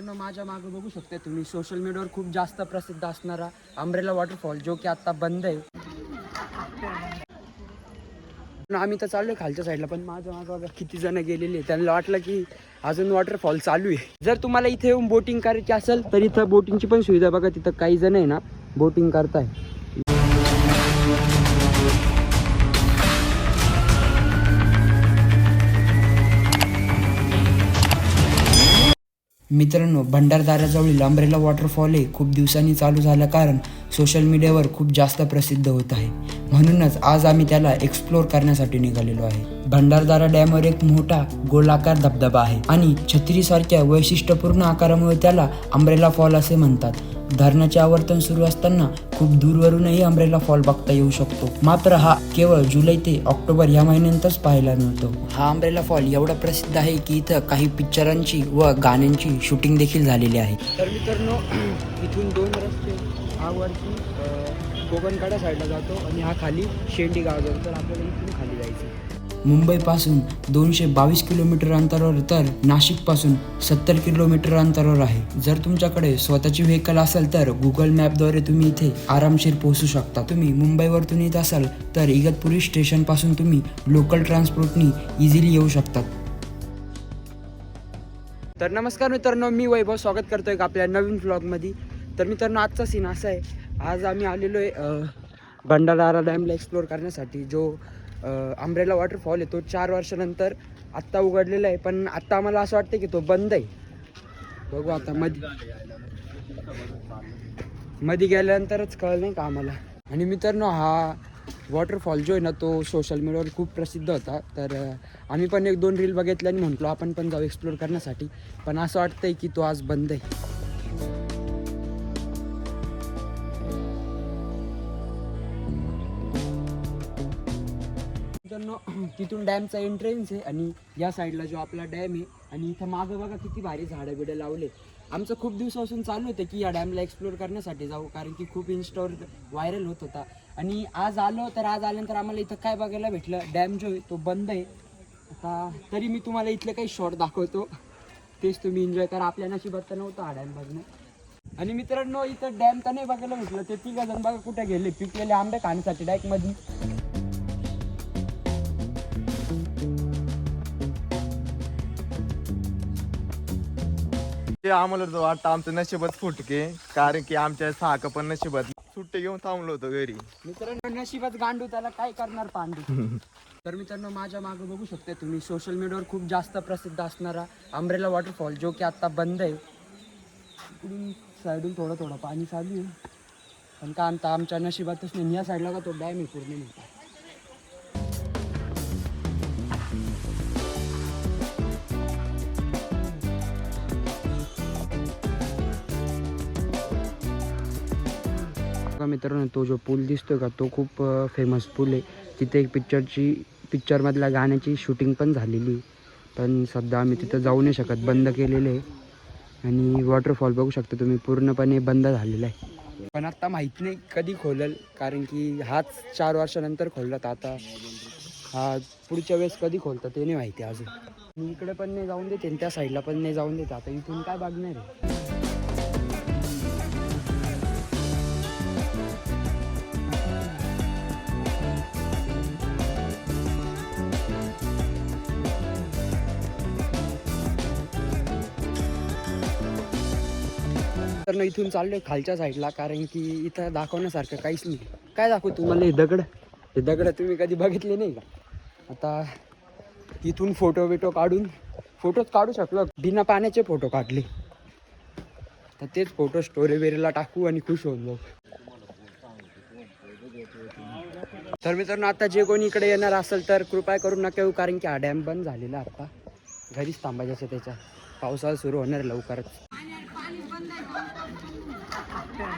माझ्या मागे बघू शकता तुम्ही सोशल मीडियावर खूप जास्त प्रसिद्ध असणारा अम्ब्रेला वॉटरफॉल जो की आता बंद आहे. आम्ही तर चाललोय खालच्या साईडला पण माझ्या मागं बघा किती जण गेलेले आहे. त्यांना वाटलं की अजून वॉटरफॉल चालू आहे. जर तुम्हाला इथे येऊन बोटिंग करायची असेल तर इथं बोटिंगची पण सुविधा बघा तिथं काही जण आहे ना बोटिंग करताय. मित्रांनो भंडारदाराजवळील अंब्रेला वॉटरफॉल हे खूप दिवसांनी चालू झालं कारण सोशल मीडियावर खूप जास्त प्रसिद्ध होत आहे. म्हणूनच आज आम्ही त्याला एक्सप्लोर करण्यासाठी निघालेलो आहे. भंडारदारा डॅमवर एक मोठा गोलाकार धबधबा आहे आणि छत्रीसारख्या वैशिष्ट्यपूर्ण आकारामुळे त्याला अंब्रेला फॉल असे म्हणतात. धरणाचे आवर्तन सुरू असताना खूप दूरवरूनही अंब्रेला फॉल बघता येऊ शकतो. मात्र हा केवळ जुलै ते ऑक्टोबर या महिन्यातच पाहायला मिळतो. हा अंब्रेला फॉल एवढा प्रसिद्ध आहे की इथं काही पिक्चरांची व गाण्यांची शूटिंग देखील झालेली आहे. तर मित्रांनो इथून दोन रस्ते हा वरती कोकणकडा साईडला जातो आणि हा खाली शेंडी गाव जातो. तर आपल्याला इथून खाली जायचं मुंबईपासून दोनशे बावीस किलोमीटर अंतरावर तर नाशिकपासून सत्तर किलोमीटर अंतरावर आहे. जर तुमच्याकडे स्वतःची व्हेकल असेल तर गुगल मॅपद्वारे तुम्ही इथे आरामशीर पोहोचू शकता. तुम्ही मुंबईवरतून येत असाल तर इगतपुरी स्टेशनपासून तुम्ही लोकल ट्रान्सपोर्टनी इझिली येऊ शकतात तर नमस्कार मित्रांनो मी वैभव स्वागत करतो का आपल्या नवीन ब्लॉगमध्ये तर मित्रांनो आजचा सीन असा आहे. आज आम्ही आलेलो आहे भंडारा डॅमला एक्सप्लोर करण्यासाठी जो आंब्रेला वॉटरफॉल आहे तो चार वर्षानंतर आत्ता उघडलेला आहे पण आत्ता आम्हाला असं वाटतं की तो बंद आहे. बघू आता मध्ये मध्ये गेल्यानंतरच कळलं नाही का आम्हाला. आणि मित्रांनो हा वॉटरफॉल जो आहे ना तो सोशल मीडियावर खूप प्रसिद्ध होता. तर आम्ही पण एक दोन रील बघितल्या आणि म्हटलो आपण पण जाऊ एक्सप्लोर करण्यासाठी. पण असं वाटतंय की तो आज बंद आहे. मित्रांनो तिथून डॅमचा एंट्रन्स आहे आणि या साईडला जो आपला डॅम आहे आणि इथं मागं बघा किती भारी झाडं बिडं लावले. आमचं खूप दिवसापासून चालू होतं की या डॅमला एक्सप्लोर करण्यासाठी जाऊ कारण की खूप इन्स्टॉवर व्हायरल होत होता. आणि आज आलो तर आज आल्यानंतर आम्हाला इथं काय बघायला भेटलं? डॅम जो आहे तो बंद आहे. आता तरी मी तुम्हाला इथले काही शॉर्ट दाखवतो. तेच तुम्ही एन्जॉय करा. आपल्या नशिबात तर नव्हतं हा डॅम बघणं. आणि मित्रांनो इथं डॅम तर नाही बघायला भेटलं. ते तिघ जण बघा कुठे गेले. पिकलेले आंबे खाण्यासाठी डायरेक्ट ते आम्हाला तर वाटतं आमचं नशिबात फुटके कारण की आमच्या साक पण नशिबात. सुट्टे घेऊन थांबलो होतो घरी. मित्रांनो नशिबात गांडू त्याला काय करणार पांडू? तर मित्रांनो माझ्या मागे बघू शकता तुम्ही सोशल मीडियावर खूप जास्त प्रसिद्ध असणारा अंब्रेला वॉटरफॉल जो की आता बंद आहे. इकडून साईडून थोडं थोडं पाणी चालू आहे. पण का आमचा आमच्या नशिबातच नाही या साईडला का तो डॅम आहे पूर्ण मित्रांनो तो जो पूल दिसतो का तो खूप फेमस पूल आहे. तिथे एक पिक्चरची पिक्चरमधल्या गाण्याची शूटिंग पण झालेली पण सध्या आम्ही तिथं जाऊ नाही शकत बंद केलेलं आहे. आणि वॉटरफॉल बघू शकता तुम्ही पूर्णपणे बंद झालेला आहे. पण आत्ता माहीत नाही कधी खोलल कारण की हाच चार वर्षानंतर खोललात आता हा पुढच्या वेळेस कधी खोलतात ते नाही माहिती अजून. मी इकडे पण नाही जाऊन देते त्या साईडला पण नाही जाऊन देते. आता इथून काय बघणार आहे? तर ना इथून चाललोय खालच्या साईडला कारण की इथं दाखवण्यासारखं काहीच नाही. काय दाखवू तुम्हाला? हे दगड. हे दगड तुम्ही कधी बघितले नाही का? आता इथून फोटो बिटो काढून फोटोच काढू शकलो. बिना पाण्याचे फोटो काढले. तर तेच फोटो स्टोरी वेरीला टाकू आणि खुश होऊन जाऊ. तर मित्रांनो आता जे कोणी इकडे येणार असेल तर कृपया करून नका येऊ कारण की हा डॅम बंद झालेला आत्ता आता. घरीच थांबायचं असं त्याच्या. पावसाळा सुरू होणार आहे लवकरच.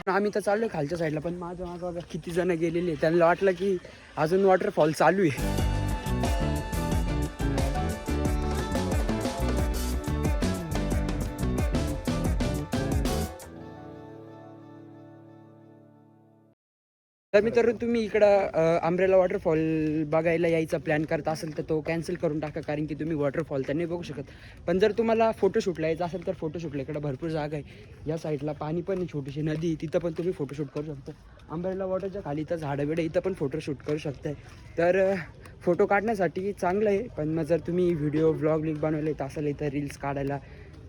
आम्ही तर चाललोय खालच्या साईडला पण माझं मागं किती जण गेलेले त्यांना वाटलं की अजून वॉटरफॉल चालू आहे. तर मित्रांनो तुम्ही इकडं आंब्रेला वॉटरफॉल बघायला यायचा प्लॅन करत असेल तर तो कॅन्सल करून टाका कारण की तुम्ही वॉटरफॉल तर नाही बघू शकत. पण जर तुम्हाला फोटोशूटला यायचं असेल तर फोटोशूटला इकडं भरपूर जागा आहे. या साईडला पाणी पण आहे, छोटीशी नदी आहे, तिथं पण तुम्ही फोटोशूट करू शकता. आंब्रेला वॉटरच्या खाली इथं झाडं बिडं इथं पण फोटोशूट करू शकताय. तर फोटो काढण्यासाठी चांगलं आहे पण मग जर तुम्ही व्हिडिओ ब्लॉग लिंक बनवले तर असेल इथं रील्स काढायला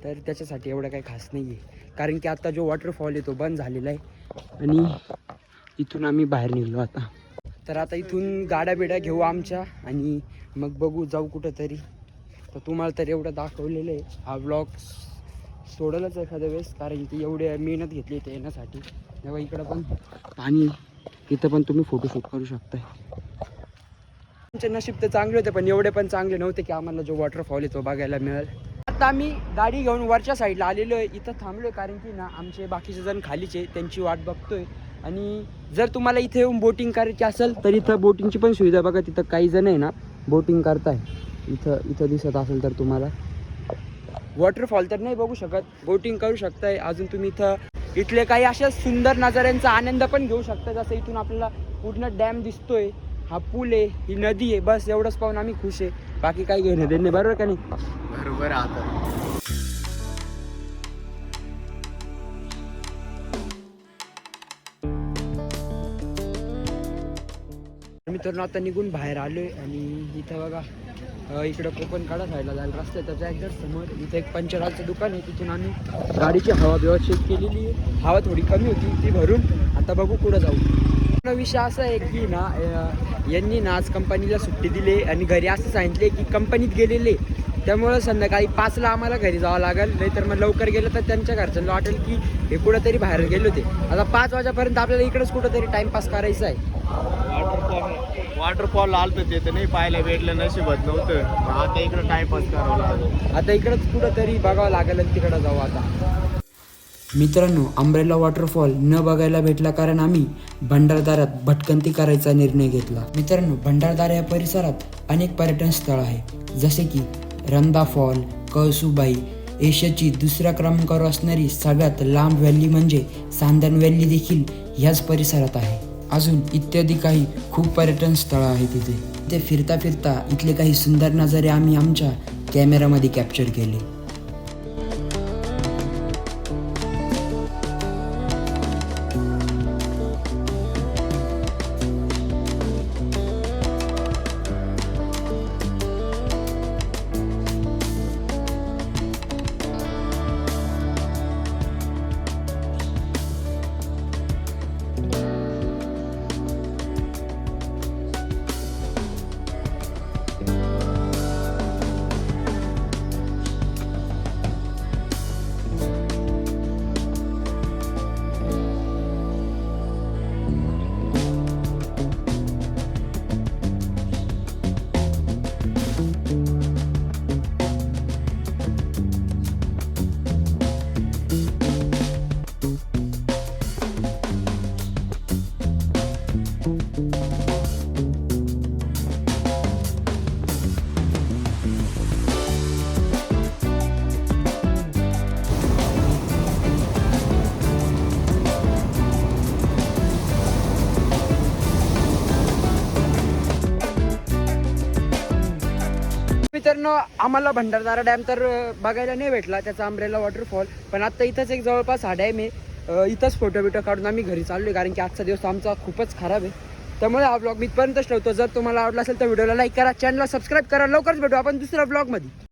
तर त्याच्यासाठी एवढं काही खास नाही आहे कारण की आत्ता जो वॉटरफॉल आहे तो बंद झालेला आहे. आणि इथून आम्ही बाहेर निघलो आता. तर आता इथून गाड्या बिड्या घेऊ आमच्या आणि मग बघू जाऊ कुठं तरी तर तुम्हाला तर एवढं दाखवलेलं आहे. हा ब्लॉग सोडलंच एखाद्या वेळेस कारण की एवढ्या मेहनत घेतली इथे येण्यासाठी. तेव्हा इकडं पण पाणी इथं पण तुम्ही फोटोशूट करू शकताय. तुमचे नशीब तर चांगले होते पण एवढे पण चांगले नव्हते की आम्हाला जो वॉटरफॉल आहे तो बघायला मिळेल. आता आम्ही गाडी घेऊन वरच्या साईडला आलेलो आहे. इथं थांबलोय कारण की ना आमचे बाकीचे जण खालीचे त्यांची वाट बघतोय. आणि जर तुम्हाला इथे येऊन बोटिंग करायची असेल तर इथं बोटिंगची पण सुविधा बघा तिथं काही जण आहे ना बोटिंग करताय. इथं इथं दिसत असेल तर तुम्हाला. वॉटरफॉल तर नाही बघू शकत. बोटिंग करू शकताय. अजून तुम्ही इथं इथले काही अशा सुंदर नजाऱ्यांचा आनंद पण घेऊ शकता. जसं इथून आपल्याला पूर्ण डॅम दिसतोय. हा पूल आहे ही नदी आहे. बस एवढंच पाहून आम्ही खुश आहे. बाकी काही घेणं देणे नाही. बरोबर का नाही? बरोबर आता. मित्रांनो आता निघून बाहेर आलोय आणि इथं बघा इकडं कोकण काढा खायला जायला रस्ता आहे त्याच्या एक्झॅक्ट समोर. इथं एक पंचराचं दुकान आहे तिथून आम्ही गाडीची हवा व्यवस्थित केलेली आहे. हवा थोडी कमी होती ती भरून आता बघू कुठं जाऊ. विषय असा आहे की ना यांनी ना आज कंपनीला सुट्टी दिली आणि घरी असं सांगितले की कंपनीत गेलेले. त्यामुळं संध्याकाळी पाचला आम्हाला घरी जावं लागेल नाहीतर मग लवकर गेलं तर त्यांच्या घरच्यांना वाटेल की हे कुठंतरी बाहेर गेले होते. आता पाच वाजेपर्यंत आपल्याला इकडंच कुठंतरी टाइमपास करायचा आहे. वॉटरफॉल आलत आलतं ते तर नाही पाहायला भेटलं नशिबत नव्हतं. मग आता इकडं टाइमपास करावं लागलं. आता इकडंच कुठंतरी बघावं लागेल आणि तिकडं जाऊ आता. मित्रांनो अंब्रेला वॉटरफॉल न बघायला भेटला कारण आम्ही भंडारदारात भटकंती करायचा निर्णय घेतला. मित्रांनो भंडारदारा या परिसरात अनेक पर्यटन स्थळ आहे. जसे की रंदा फॉल कळसुबाई एशियाची दुसऱ्या क्रमांकावर असणारी सगळ्यात लांब व्हॅली म्हणजे सांदन व्हॅली देखील ह्याच परिसरात आहे. अजून इत्यादी काही खूप पर्यटन स्थळं आहेत तिथे. ते फिरता फिरता इथले काही सुंदर नजारे आम्ही आमच्या कॅमेरामध्ये कॅप्चर केले. मित्रांनो आम्हाला भंडारदारा डॅम तर बघायला नाही भेटला त्याचा आंब्रेला वॉटरफॉल पण आता इथंच एक जवळपास हा डॅम आहे. इथंच फोटो बिटो काढून आम्ही घरी चाललोय कारण की आजचा दिवस आमचा खूपच खराब आहे. त्यामुळे हा ब्लॉग मी पर्यंत ठेवतो. जर तुम्हाला आवडला असेल तर व्हिडिओला लाईक करा चॅनलला सबस्क्राईब करा लवकरच भेटू आपण दुसऱ्या ब्लॉगमध्ये